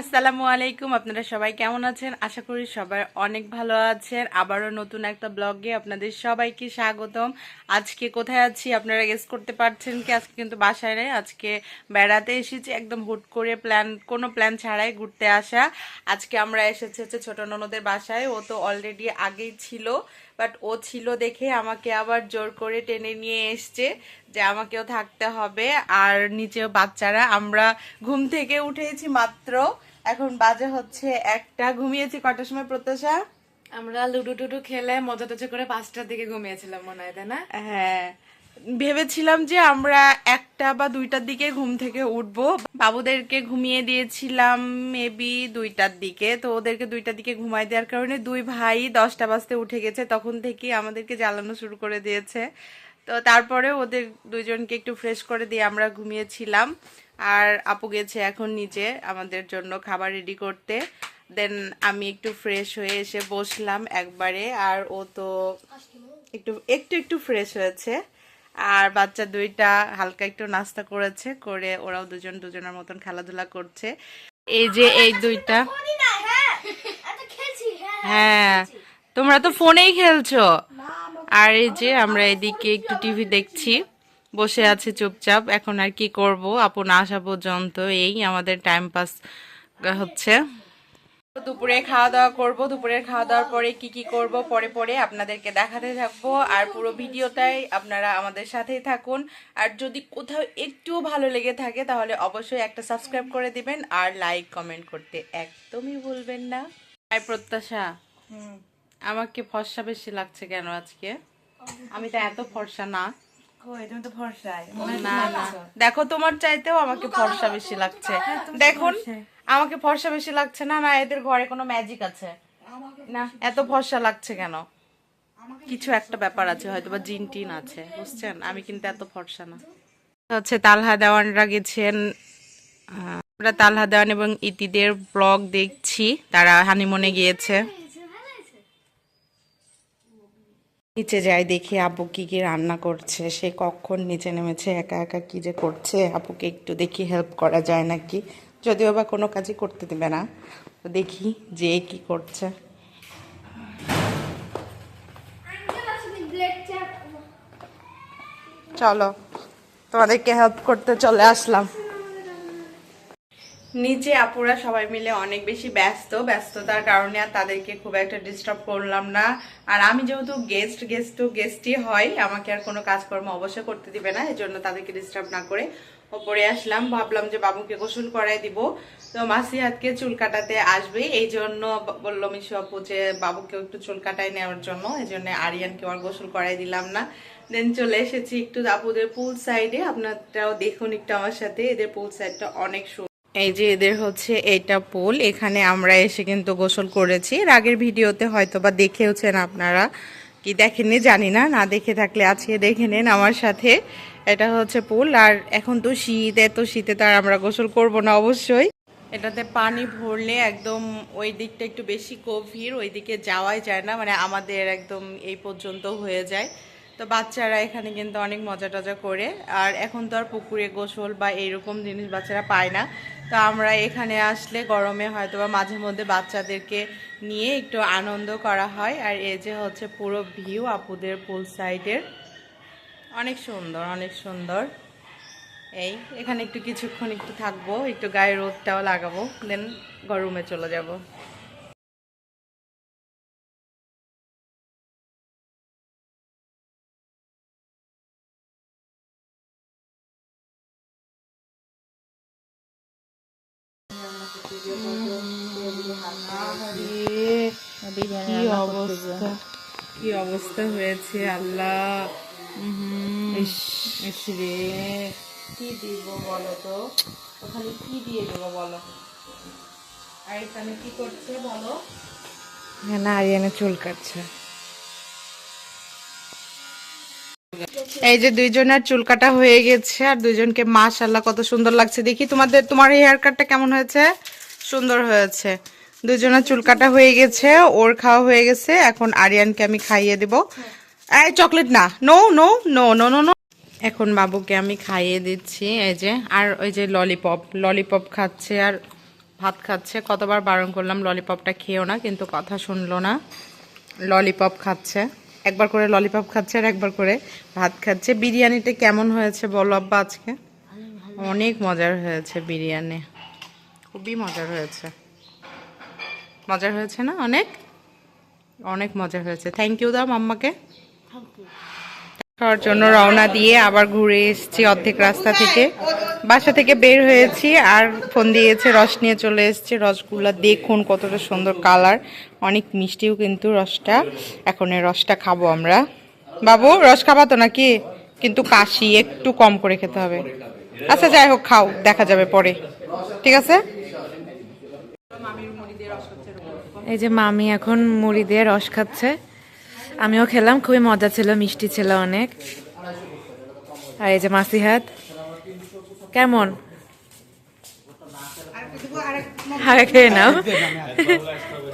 আসসালামু আলাইকুম, আপনারা সবাই কেমন আছেন? আশা করি সবাই অনেক ভালো আছেন। আবারও নতুন একটা ব্লগে আপনাদের সবাইকে স্বাগতম। আজকে কোথায় আছি আপনারা গেস করতে পারছেন কি? আজকে কিন্তু বাসায় নেই, আজকে বেড়াতে এসেছি। একদম হুট করে প্ল্যান কোনো প্ল্যান ছাড়াই ঘুরতে আসা। আজকে আমরা এসেছি হচ্ছে ছোট ননদের বাসায়। ও তো অলরেডি আগেই ছিল বাট ও ছিল দেখে আমাকে আবার জোর করে টেনে নিয়ে এসছে যে আমাকেও থাকতে হবে। আর নিচেও বাচ্চারা, আমরা ঘুম থেকে উঠেছি মাত্র এখন বাজে হচ্ছে একটা। ঘুমিয়েছি কটার সময় প্রত্যাশা? আমরা লুডো টুডু খেলে মজা টজা করে পাঁচটার দিকে ঘুমিয়েছিলাম মনে হয় তাই না? হ্যাঁ। ভেবেছিলাম যে আমরা একটা বা দুইটার দিকে ঘুম থেকে উঠবো। বাবুদেরকে ঘুমিয়ে দিয়েছিলাম মেবি দুইটার দিকে। তো ওদেরকে দুইটার দিকে ঘুমাই দেওয়ার কারণে দুই ভাই দশটা বাজতে উঠে গেছে। তখন থেকে আমাদেরকে জ্বালানো শুরু করে দিয়েছে। তো তারপরে ওদের দুইজনকে একটু ফ্রেশ করে দিয়ে আমরা ঘুমিয়েছিলাম। আর আপু গেছে এখন নিচে আমাদের জন্য খাবার রেডি করতে। দেন আমি একটু ফ্রেশ হয়ে এসে বসলাম একবারে আর ও তো একটু একটু একটু ফ্রেশ হয়েছে। আর বাচ্চা দুইটা হালকা একটু নাস্তা করেছে করে ওরাও দুজন দুজনের মতন খেলাধুলা করছে। এই যে এই দুইটা। হ্যাঁ? তোমরা তো ফোনেই খেলছো। আর এই যে আমরা এদিকে একটু টিভি দেখছি। বসে আছি চুপচাপ। এখন আর কি করব? আপু না আসা পর্যন্ত এই আমাদের টাইম পাস হচ্ছে। দুপুরে খাওয়া দাওয়া করব। দুপুরের খাওয়া দাওয়ার পরে কি কি করব? পরে পরে আপনাদেরকে দেখাতে থাকব। আর পুরো ভিডিওটাই আপনারা আমাদের সাথেই থাকুন। আর যদি কোথাও একটু ভালো লেগে থাকে তাহলে অবশ্যই একটা সাবস্ক্রাইব করে দিবেন আর লাইক কমেন্ট করতে একদমই ভুলবেন না। আর প্রত্যাশা। আমাকে ফর্সা বেশি লাগছে কেন আজকে? আমি তো এত ফর্সা না। দেখো তোমার চাইতেও আমাকে ফর্সা বেশি লাগছে। দেখুন আমাকে ফর্সা বেশি লাগছে না না এদের ঘরে কোনো ম্যাজিক আছে। না এত ফর্সা লাগছে কেন? কিছু একটা ব্যাপার আছে হয়তো বা জিন টিন আছে বুঝছেন? আমি কিন্তু এত ফর্সা না। হচ্ছে তালহা দেওয়ানরা গেছেন আমরা তালহা দেওয়ান এবং ইতিদের ব্লগ দেখছি তারা হানিমুনে গিয়েছে। নিচে যাই, দেখি আপু কি কি রান্না করছে, সে কখন নিচে নেমেছে, একা একা কি যে করছে আপুকে একটু দেখি হেল্প করা যায় নাকি? যদিও বা কোনো কাজই করতে দেবে না। তো দেখি যে কি করছে। চলো, তোমাদেরকে হেল্প করতে চলে আসলাম। নিচে আপুরা সবাই মিলে অনেক বেশি ব্যস্ত, ব্যস্ততার কারণে আর তাদেরকে খুব একটা ডিস্টার্ব করলাম না। আর আমি যেহেতু গেস্ট গেস্ট টু গেস্টই হয়, আমাকে আর কোনো কাজকর্ম অবশ্যই করতে দিবে না এই জন্য তাদেরকে ডিস্টার্ব না করে ওপরে আসলাম। ভাবলাম যে বাবুকে গোসল করাই দিব। তো মাসি হাতকে চুল কাটাতে আসবে এই জন্য বলল মিশু আপু যে বাবুকে একটু চুল কাটাই নেওয়ার জন্য এই জন্য আরিয়ানকে আর গোসল করাই দিলাম না। দেন চলে এসেছি একটু আপুদের পুল সাইডে আপনারটাও দেখুন একটু আমার সাথে, এদের পুল সাইডটা অনেক সুন্দর। এই যে এদের হচ্ছে এটা পুল, এখানে আমরা এসে কিন্তু গোসল করেছি। এর আগের ভিডিওতে হয়তো বা দেখেওছেন আপনারা। কি দেখেননি? জানি না না দেখে থাকলে আজকে দেখে নেন আমার সাথে। এটা হচ্ছে পুল, আর এখন তো শীত এত শীতে তো আর আমরা গোসল করব না অবশ্যই। এটাতে পানি ভরলে একদম ওই দিকটা একটু বেশি গভীর, ওই দিকে যাওয়াই যায় না মানে আমাদের একদম এই পর্যন্ত হয়ে যায়। তো বাচ্চারা এখানে কিন্তু অনেক মজা টজা করে। আর এখন তো আর পুকুরে গোসল বা এইরকম জিনিস বাচ্চারা পায় না। তো আমরা এখানে আসলে গরমে হয়তো বা মাঝে মধ্যে বাচ্চাদেরকে নিয়ে একটু আনন্দ করা হয়। আর এই যে হচ্ছে পুরো ভিউ আপুদের পুল সাইডের। অনেক সুন্দর অনেক সুন্দর। এই, এখানে একটু কিছুক্ষণ একটু থাকব, একটু গায়ে রোদটাও লাগাবো, দেন গরমে চলে যাব। কি অবস্থা? কি অবস্থা হয়েছে আল্লাহ। রে। কি দিব বলো তো? ওখানে কি দিয়ে দেবো বলো? আর এখানে কি করছে বলো? না আরিয়ানে চুল কাটছে। এই যে দুইজনের চুল কাটা হয়ে গেছে আর দুইজনকে মাশাল্লাহ কত সুন্দর লাগছে। দেখি তোমাদের তোমার এই হেয়ার কাটটা কেমন হয়েছে? সুন্দর হয়েছে। দুজনের চুল কাটা হয়ে গেছে, ওর খাওয়া হয়ে গেছে। এখন আরিয়ানকে আমি খাইয়ে দেব। এই চকলেট না। No no no no no no এখন বাবুকে আমি খাইয়ে দিচ্ছি। এই যে, আর ওই যে ললিপপ ললিপপ খাচ্ছে আর ভাত খাচ্ছে। কতবার বারণ করলাম ললিপপটা খেয়েও না, কিন্তু কথা শুনলো না। ললিপপ খাচ্ছে। একবার করে ললিপপ খাচ্ছে আর একবার করে ভাত খাচ্ছে। বিরিয়ানিটা কেমন হয়েছে বলো আব্বা আজকে? অনেক মজার হয়েছে বিরিয়ানি। খুবই মজার হয়েছে। মজার হয়েছে না অনেক? অনেক মজা হয়েছে। থ্যাংক ইউ দাও মাম্মাকে। খাওয়ার জন্য রওনা দিয়ে আবার ঘুরে এসেছি অর্ধেক রাস্তা থেকে। বাসা থেকে বের হয়েছি আর ফোন দিয়েছে রস নিয়ে চলে এসেছি। রসগুলা দেখুন কতটা সুন্দর কালার। অনেক মিষ্টিও কিন্তু রসটা। এখন এই রসটা খাব আমরা। বাবু রস খাবা তো নাকি? কিন্তু কাশি একটু কম করে খেতে হবে। আচ্ছা যাই হোক খাও। দেখা যাবে পরে। ঠিক আছে? এই যে মামি এখন মুড়ি দিয়ে রস খাচ্ছে। আমিও খেলাম খুবই মজা ছিল মিষ্টি ছিল অনেক। আর এই যে মাসিহাত কেমন? আরে খেয়ে নাও।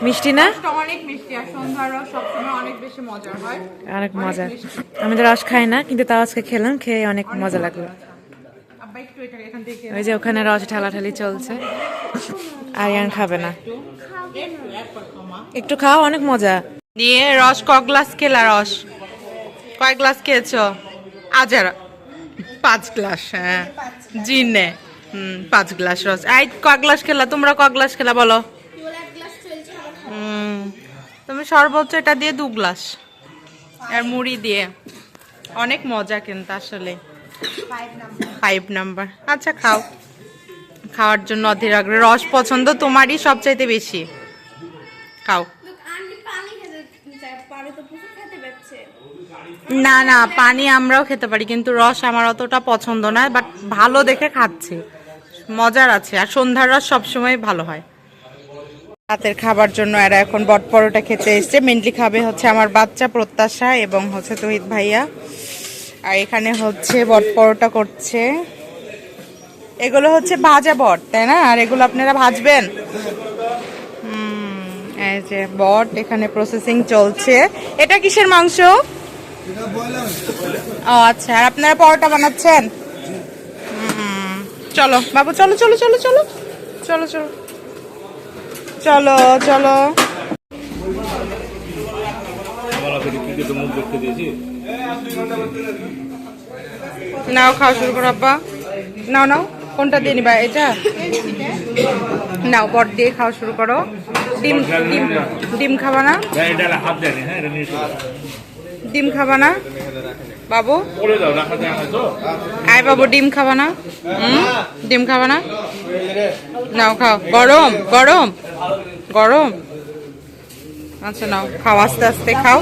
মিষ্টি না? অনেক মিষ্টি আর সন্ধ্যার রস সবসময় অনেক বেশি মজার হয়। অনেক মজা। আমি তো রস খাই না কিন্তু তাও আজকে খেলাম খেয়ে অনেক মজা লাগল। ওই যে ওখানে রস ঠালাঠালি চলছে। আরিয়ান খাবে না। একটু। খাও অনেক মজা। নিয়ে রস ক গ্লাস খেলা রস। কয় গ্লাস খেয়েছো? আজার পাঁচ গ্লাস হ্যাঁ। জিনে। হুম পাঁচ গ্লাস রস। এই ক গ্লাস খেলা তোমরা ক গ্লাস খেলা বলো। তুমি সর্বোচ্চ এটা দিয়ে দু গ্লাস। আর মুড়ি দিয়ে। অনেক মজা কিন্তু আসলে। ফাইভ নাম্বার আচ্ছা খাও। খাওয়ার জন্য অধীর আগ্রহ। রস পছন্দ তোমারই সবচাইতে বেশি। খাও। না না পানি আমরাও খেতে পারি কিন্তু রস আমার অতটা পছন্দ না বাট ভালো দেখে খাচ্ছি। মজার আছে আর সন্ধ্যার রস সবসময় ভালো হয়। রাতের খাবার জন্য এরা এখন বট পরোটা খেতে এসছে। মেনলি খাবে হচ্ছে আমার বাচ্চা প্রত্যাশা এবং হচ্ছে তহিত ভাইয়া। আর এখানে হচ্ছে বট পরোটা করছে। এগুলো হচ্ছে ভাজা বট, তাই না? আর এগুলো আপনারা ভাজবেন। এই যে বট এখানে প্রসেসিং চলছে। এটা কিসের মাংস? ও আচ্ছা আর আপনারা পরোটা বানাচ্ছেন? চলো, বাবু, চলো চলো চলো চলো চলো চলো চলো চলো। নাও, খাওয়া শুরু করো, আব্বা। নাও নাও। কোনটা দিয়ে নিবা? এটা? নাও বট দিয়ে খাওয়া শুরু করো। ডিম ডিম ডিম খাবা না? হ্যাঁ হ্যাঁ ডিম খাবা না? বাবু? আয় বাবু ডিম খাবা না? ডিম খাবা না? নাও খাও। গরম গরম গরম। আচ্ছা নাও খাও আস্তে আস্তে খাও।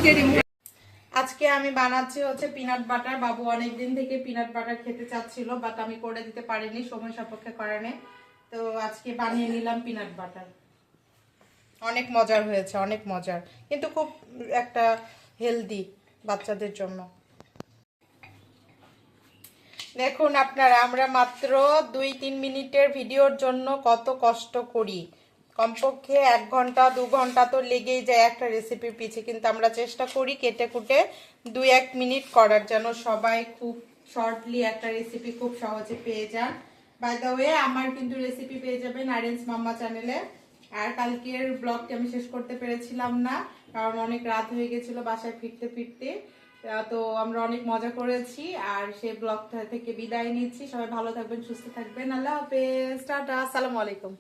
আজকে আমি বানাচ্ছি হচ্ছে পিনাট বাটার বাবু অনেক দিন থেকে পিনাট বাটার খেতে চাচ্ছিল বাট আমি করে দিতে পারিনি, সময় সাপেক্ষে কারণে তো আজকে বানিয়ে নিলাম পিনাট বাটার অনেক মজার হয়েছে, অনেক মজার। কিন্তু খুব একটা হেলদি বাচ্চাদের জন্য। দেখুন আপনারা, আমরা মাত্র দুই তিন মিনিটের ভিডিওর জন্য কত কষ্ট করি। কমপক্ষে এক ঘণ্টা, দু ঘণ্টা তো লেগেই যায় একটা রেসিপির পিছে। কিন্তু আমরা চেষ্টা করি কেটে কুটে দুই এক মিনিট করার যেন সবাই খুব শর্টলি একটা রেসিপি খুব সহজে পেয়ে যান। বাই দ্য ওয়ে আমার কিন্তু রেসিপি পেয়ে যাবেন আরেন্স মাম্মা চ্যানেলে আর কালকের ব্লগটি আমি শেষ করতে পেরেছিলাম না, কারণ অনেক রাত হয়ে গেছিল বাসায় ফিরতে ফিরতে। তো আমরা অনেক মজা করেছি, আর সেই ব্লগটা থেকে বিদায় নিচ্ছি। সবাই ভালো থাকবেন, সুস্থ থাকবেন। আল্লাহ হাফেজ। টাটা, আসসালামু আলাইকুম।